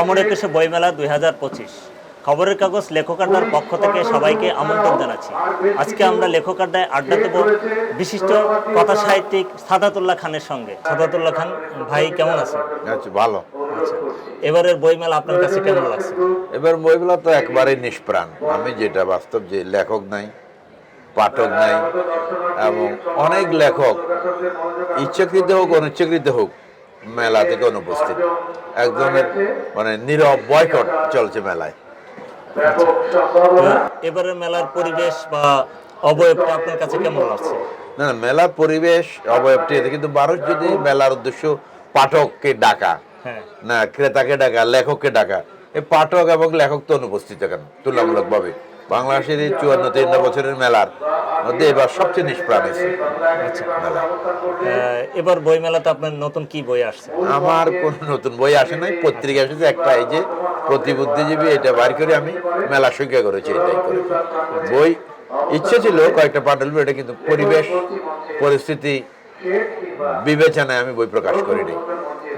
অমর একুশে বইমেলা দুই হাজার পঁচিশ। খবরের কাগজ লেখক আড্ডার পক্ষ থেকে সবাইকে আমন্ত্রণ জানাচ্ছি। আজকে আমরা লেখক আড্ডায় আড্ডা দেব বিশিষ্ট কথা সাহিত্যিক সাদাতুল্লাহ খানের সঙ্গে। সাদাতুল্লাহ খান ভাই কেমন আছেন? আচ্ছা ভালো। আচ্ছা এবারের বইমেলা আপনার কাছে কেমন লাগছে? এবার বইগুলো তো একবারে নিষ্প্রাণ। আমি যেটা বাস্তব যে লেখক নাই পাঠক নাই এবং অনেক লেখক ইচ্ছাকৃত হোক অনিচ্ছাকৃত হোক মেলা থেকে অনুপস্থিত। এক ধরনের মানে নীরব বয়কট চলছে মেলায়। তো এবারের মেলার পরিবেশ বা অবয়বটা আপনার কাছে কেমন লাগছে? না না মেলার পরিবেশ অবয়বটি এতে কিন্তু মানুষ যদি মেলার উদ্দেশ্য পাঠককে ডাকা হ্যাঁ। না ক্রেতাকে ডাকা লেখককে ডাকা এই পাঠক এবং লেখক তো অনুপস্থিত এখানে তুলনামূলকভাবে বাংলাদেশের এই চুয়ান্ন তিন্ন বছরের মেলার মধ্যে এবার সবচেয়ে নিষ্প্রাণ হয়েছে আচ্ছা। মেলা। এবার বইমেলাতে আপনার নতুন কি বই আসছে? আমার কোন নতুন বই আসে নাই পত্রিকা এসেছে একটা এই যে প্রতিবুদ্ধিজীবী এটা বার করে আমি মেলা সংখ্যা করেছি এটাই করেছি। বই ইচ্ছে ছিল কয়েকটা পাঠল এটা কিন্তু পরিবেশ পরিস্থিতি বিবেচনায় আমি বই প্রকাশ করিনি।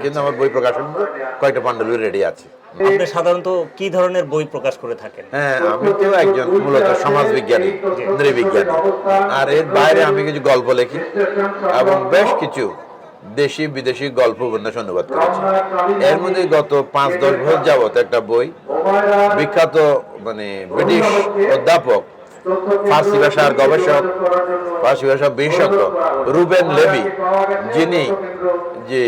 কিন্তু আমার বই প্রকাশন কয়েকটা পাণ্ডুলিপি রেডি আছে। আপনি সাধারণত কি ধরনের বই প্রকাশ করে থাকেন? হ্যাঁ আমি তো একজন মূলত সমাজ বিজ্ঞানী নৃবিজ্ঞানী। আর এর বাইরে আমি কিছু গল্প লিখি এবং বেশ কিছু দেশি বিদেশি গল্প উপন্যাস অনুবাদ করেছি। এর মধ্যে গত পাঁচ দশ বছর যাবত একটা বই বিখ্যাত মানে ব্রিটিশ অধ্যাপক ফার্সি ভাষার গবেষক ফার্সি ভাষার বিশেষজ্ঞ রুবেন লেভি যিনি যে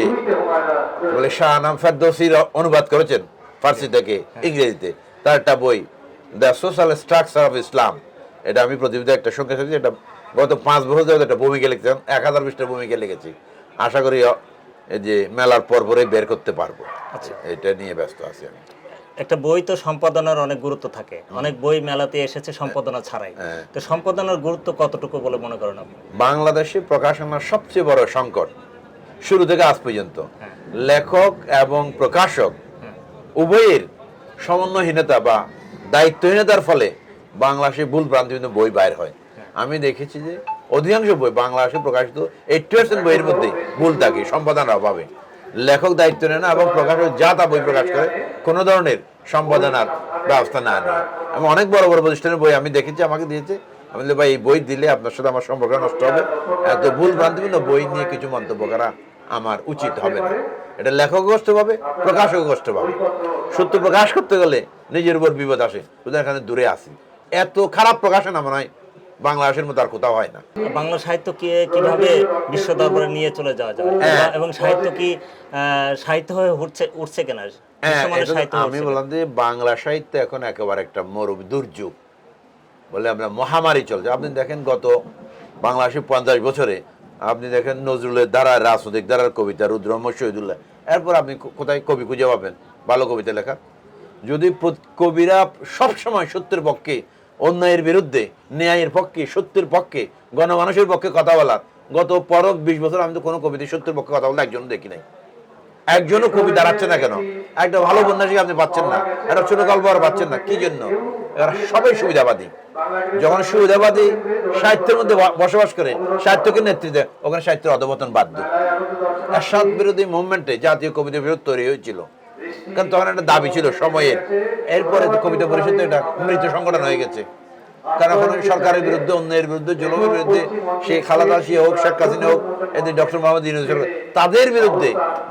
বলে শাহনাম ফেরদৌসির অনুবাদ করেছেন ফার্সি থেকে ইংরেজিতে তার একটা বই the social structure of Islam. এটা আমি প্রতিবেদন একটা সঙ্গে সঙ্গে এটা গত পাঁচ বছর যাবত একটা ভূমিকা লিখছিলাম এক হাজার পৃষ্ঠার ভূমিকা লিখেছি। আশা করি এই যে মেলার পর পরে বের করতে পারব। আচ্ছা। এটা নিয়ে ব্যস্ত আছি আমি। একটা বই তো সম্পাদনার অনেক গুরুত্ব থাকে। অনেক বই মেলাতে এসেছে সম্পাদনা ছাড়াই। হ্যাঁ। তো সম্পাদনার গুরুত্ব কতটুকু বলে মনে করেন আপনি? বাংলাদেশে প্রকাশনার সবচেয়ে বড় সংকট শুরু থেকে আজ পর্যন্ত। হ্যাঁ। লেখক এবং প্রকাশক উভয়ের সমন্বয়হীনতা বা দায়িত্বহীনতার ফলে বাংলাদেশে ভুল ভ্রান্তিহীন বই বাইর হয়। আমি দেখেছি যে অধিকাংশ বই বাংলাদেশে প্রকাশিত এইটি পার্সেন্ট বইয়ের মধ্যে ভুল থাকে সম্পাদনার অভাবে। লেখক দায়িত্ব নেয় না এবং প্রকাশক যা তা বই প্রকাশ করে কোনো ধরনের সম্পাদনার ব্যবস্থা না নেয়। আমি অনেক বড় বড় প্রতিষ্ঠানের বই আমি দেখেছি আমাকে দিয়েছে। আমি বলি, ভাই এই বই দিলে আপনার সাথে আমার সম্পর্ক নষ্ট হবে। এত ভুল ভ্রান্তিপূর্ণ বই নিয়ে কিছু মন্তব্য করা আমার উচিত হবে না। এটা লেখক কষ্ট পাবে প্রকাশক কষ্ট পাবে। সত্য প্রকাশ করতে গেলে নিজের উপর বিপদ আসে। সুতরাং এখানে দূরে আসি এত খারাপ প্রকাশনা মনে হয় বাংলাদেশের মতো আর কোথাও হয় না। বাংলা সাহিত্য কি কীভাবে বিশ্ব দরবারে নিয়ে চলে যাওয়া যায়? হ্যাঁ। এবং সাহিত্য কি সাহিত্য হয়ে উঠছে উঠছে কিনা? হ্যাঁ আমি বললাম যে বাংলা সাহিত্য এখন একেবারে একটা মরু দুর্যোগ বলে আমরা মহামারী চলছে। আপনি দেখেন গত বাংলাদেশে পঞ্চাশ বছরে আপনি দেখেন নজরুলের দ্বারা রাজনৈতিক দ্বারার কবিতা রুদ্রম শহীদুল্লাহ এরপর আপনি কোথায় কবি খুঁজে পাবেন? ভালো কবিতা লেখা। যদি কবিরা সবসময় সত্যের পক্ষে অন্যায়ের বিরুদ্ধে ন্যায়ের পক্ষে সত্যের পক্ষে গণমানুষের পক্ষে কথা বলার গত পরক বিশ বছর আমি তো কোনো কবিতা সত্যের পক্ষে কথা বলতে একজন দেখি নাই। একজনও কবি দাঁড়াচ্ছে না কেন? একটা ভালো উপন্যাসিক আপনি পাচ্ছেন না। একটা ছোট গল্প আর পাচ্ছেন না। কি জন্য? এরা সবাই সুবিধাবাদী। যখন সুবিধাবাদী সাহিত্যের মধ্যে বসবাস করে, সাহিত্যকে নেতৃত্ব ওখানে সাহিত্যের অধবতন বাধ্য। এরশাদ বিরোধী মুভমেন্টে জাতীয় কবিতা বিরোধ তৈরি হয়েছিল। কারণ তখন একটা দাবি ছিল সময়ের। এরপরে কবিতা পরিষদ একটা মৃত সংগঠন হয়ে গেছে। কারণ এখন সরকারের বিরুদ্ধে, অন্যের বিরুদ্ধে, জুলুমের বিরুদ্ধে, সে খালাদা জিয়া হোক, শেখ হাসিনা হোক, এদের ডক্টর মোহাম্মদ ইউনুস তাদের বিরুদ্ধে,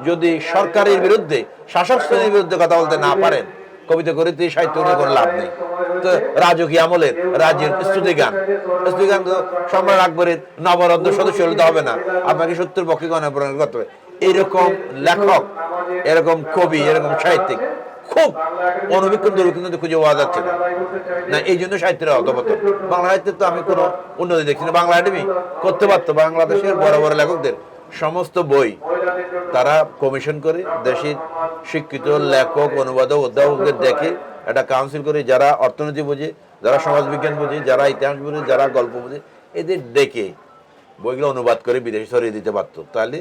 যদি সরকারের বিরুদ্ধে, শাসক শ্রেণির বিরুদ্ধে কথা বলতে না পারেন, কবিতা করিতে সাহিত্য নিয়ে কোনো লাভ নেই। তো রাজকীয় আমলের রাজ্যের স্তুতি গান স্তুতি গান তো সম্রাট আকবরের নবরত্ন সদস্য হলে হবে না। আপনাকে সত্যের পক্ষে গণপ্রণয়ন করতে হবে। এইরকম লেখক, এরকম কবি, এরকম সাহিত্যিক খুব অনবিক্ষণ দুর্বৃত্ত খুঁজে পাওয়া যাচ্ছে না। না, এই জন্য সাহিত্যের অধপতন। বাংলা সাহিত্যের তো আমি কোনো উন্নতি দেখছি না। বাংলা একাডেমি করতে পারতো। বাংলাদেশের বড় বড় লেখকদের সমস্ত বই তারা কমিশন করে দেশের শিক্ষিত লেখক, অনুবাদক, অধ্যাপকদের দেখে একটা কাউন্সিল করে যারা অর্থনীতি বোঝে, যারা সমাজবিজ্ঞান বোঝে, যারা ইতিহাস বোঝে, যারা গল্প বোঝে, এদের ডেকে বইগুলো অনুবাদ করে বিদেশে ছড়িয়ে দিতে পারতো। তাহলে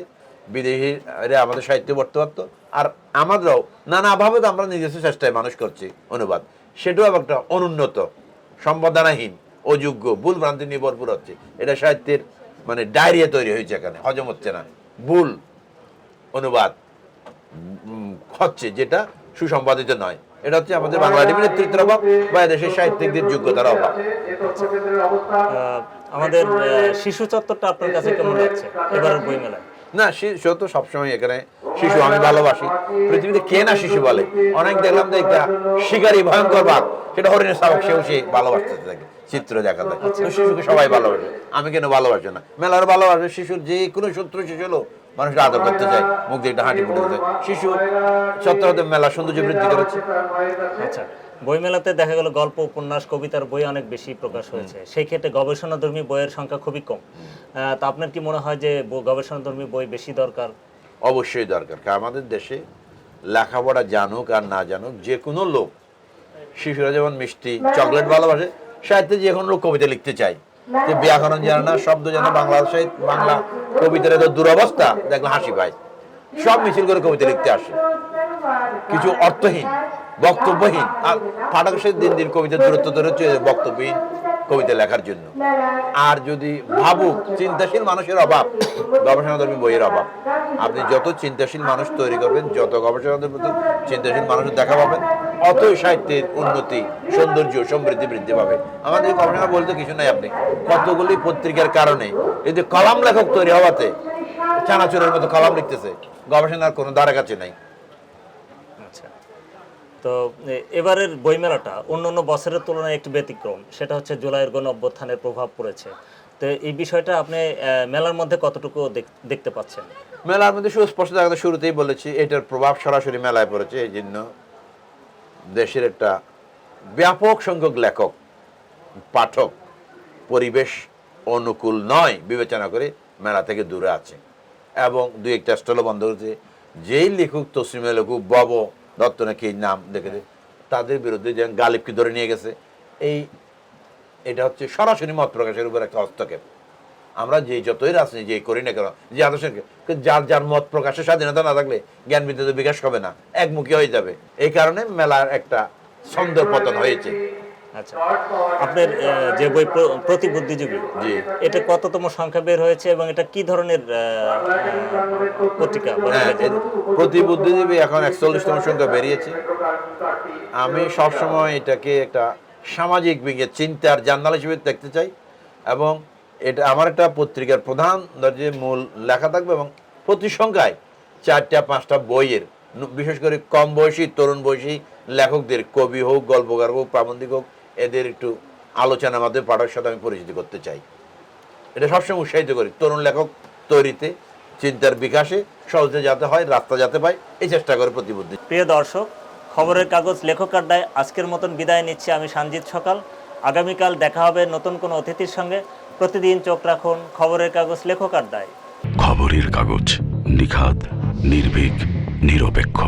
বিদেশিরা আমাদের সাহিত্য পড়তে পারতো আর আমাদেরও নানাভাবে তো আমরা নিজস্ব চেষ্টায় মানুষ করছি, অনুবাদ। সেটাও আবার একটা অনুন্নত সম্পাদনাহীন অযোগ্য, ভুল ভ্রান্তি নিয়ে ভরপুর হচ্ছে। এটা সাহিত্যের মানে ডায়রিয়া তৈরি হয়েছে এখানে, হজম হচ্ছে না। ভুল অনুবাদ হচ্ছে যেটা সুসম্পাদিত নয়। এটা হচ্ছে আমাদের বাংলা টিভি নেতৃত্বের অভাব বা দেশের সাহিত্যিকদের যোগ্যতার অভাব। আমাদের শিশু চত্বরটা আপনার কাছে কেমন লাগছে? এবারের বই মেলায় না শিশু তো সবসময় এখানে শিশু, আমি ভালোবাসি। পৃথিবীতে কে না শিশু বলে? অনেক দেখলাম যে একটা শিকারী, ভয়ঙ্কর বাঘ, সেটা হরিণের শাবক, সেও সে ভালোবাসতে থাকে, চিত্র দেখা শিশুকে সবাই ভালোবাসে, আমি কেন ভালোবাসি না? মেলার ভালোবাসে, শিশুর যে কোনো শত্রু শিশু হলো মানুষ আদর করতে চায়, মুখ দিয়ে হাঁটি ফুটে যায় শিশু সত্তর মেলা সৌন্দর্য বৃদ্ধি করেছে। আচ্ছা। বইমেলাতে দেখা গেল গল্প উপন্যাস কবিতার বই অনেক বেশি প্রকাশ হয়েছে। সেই ক্ষেত্রে গবেষণাধর্মী বইয়ের সংখ্যা খুবই কম। তা আপনার কি মনে হয় যে গবেষণাধর্মী বই বেশি দরকার? অবশ্যই দরকার কারণ আমাদের দেশে লেখাপড়া জানুক আর না জানুক যে কোনো লোক শিশুরা যেমন মিষ্টি চকলেট ভালোবাসে সাহিত্যে যে কোনো লোক কবিতা লিখতে চায়। যে ব্যাকরণ জানে না শব্দ জানে বাংলা সাহিত্য বাংলা কবিতার এত দুরবস্থা দেখলে হাসি পায়। সব মিছিল করে কবিতা লিখতে আসে। কিছু অর্থহীন, বক্তব্যহীন, আর পাঠক সাথে দিন দিন কবিতার দূরত্ব ধরে বক্তব্যহীন কবিতা লেখার জন্য। আর যদি ভাবুক, চিন্তাশীল মানুষের অভাব, গবেষণাধর্মী বইয়ের অভাব, আপনি যত চিন্তাশীল মানুষ তৈরি করবেন, যত গবেষণাধর্মী চিন্তাশীল মানুষের দেখা পাবেন অতই সাহিত্যের উন্নতি, সৌন্দর্য, সমৃদ্ধি বৃদ্ধি পাবে। আমাদের গবেষণা বলতে কিছু নাই আপনি। কতগুলি পত্রিকার কারণে এই যে কলাম লেখক তৈরি হওয়াতে চানাচুরের মতো কলাম লিখতেছে। গবেষণার কোনো দ্বারা কাছে নাই। আচ্ছা। তো এবারের বইমেলাটা অন্য অন্য বছরের তুলনায় একটু ব্যতিক্রম। সেটা হচ্ছে জুলাইয়ের গণ অভ্যুত্থানের প্রভাব পড়েছে। তো এই বিষয়টা আপনি মেলার মধ্যে কতটুকু দেখতে পাচ্ছেন? মেলার মধ্যে সুস্পষ্ট দেখা শুরুতেই বলেছি এটার প্রভাব সরাসরি মেলায় পড়েছে। এই জন্য দেশের একটা ব্যাপক সংখ্যক লেখক পাঠক পরিবেশ অনুকূল নয় বিবেচনা করে মেলা থেকে দূরে আছে। এবং দুই একটা স্টলও বন্ধ করেছে। যেই লেখক তসলিমে লেখক, বব দত্ত নাকি এই নাম দেখে তাদের বিরুদ্ধে যে গালিবকে ধরে নিয়ে গেছে, এই এটা হচ্ছে সরাসরি মত প্রকাশের উপর একটা হস্তক্ষেপ। আমরা যে যতই রাজনীতি যে করি না কেন, যে আদর্শ যার যার মত প্রকাশের স্বাধীনতা না থাকলে জ্ঞান বিদ্যুতের বিকাশ হবে না, একমুখী হয়ে যাবে। এই কারণে মেলার একটা ছন্দের পতন হয়েছে। আচ্ছা। আপনার যে বই প্র- প্রতিবুদ্ধিজীবী জি। এটা কততম সংখ্যা বের হয়েছে এবং এটা কি ধরনের পত্রিকা? হ্যাঁ প্রতি বুদ্ধিজীবী এখন একচল্লিশতম সংখ্যা বেরিয়েছে। আমি সবসময় এটাকে একটা সামাজিক বিজ্ঞান চিন্তার জার্নাল হিসেবে দেখতে চাই এবং এটা আমার একটা পত্রিকার প্রধান যে মূল লেখা থাকবে এবং প্রতি সংখ্যায় চারটা পাঁচটা বইয়ের বিশেষ করে কম বয়সী তরুণ বয়সী লেখকদের কবি হোক গল্পকার হোক প্রাবন্ধিক হোক এদের একটু আলোচনার মাধ্যমে পাঠকের সাথে আমি পরিচিতি করতে চাই। এটা সবসময় উৎসাহিত করি। তরুণ লেখক তৈরিতে চিন্তার বিকাশে সহজে যাতে হয় রাস্তা যাতে পায় এই চেষ্টা করে প্রতিবদ্ধি প্রিয় দর্শক খবরের কাগজ লেখক আড্ডায় আজকের মতন বিদায় নিচ্ছি আমি সঞ্জিত সকাল। আগামীকাল দেখা হবে নতুন কোনো অতিথির সঙ্গে। প্রতিদিন চোখ রাখুন খবরের কাগজ লেখক আড্ডায় খবরের কাগজ নিখাত নির্ভীক নিরপেক্ষ।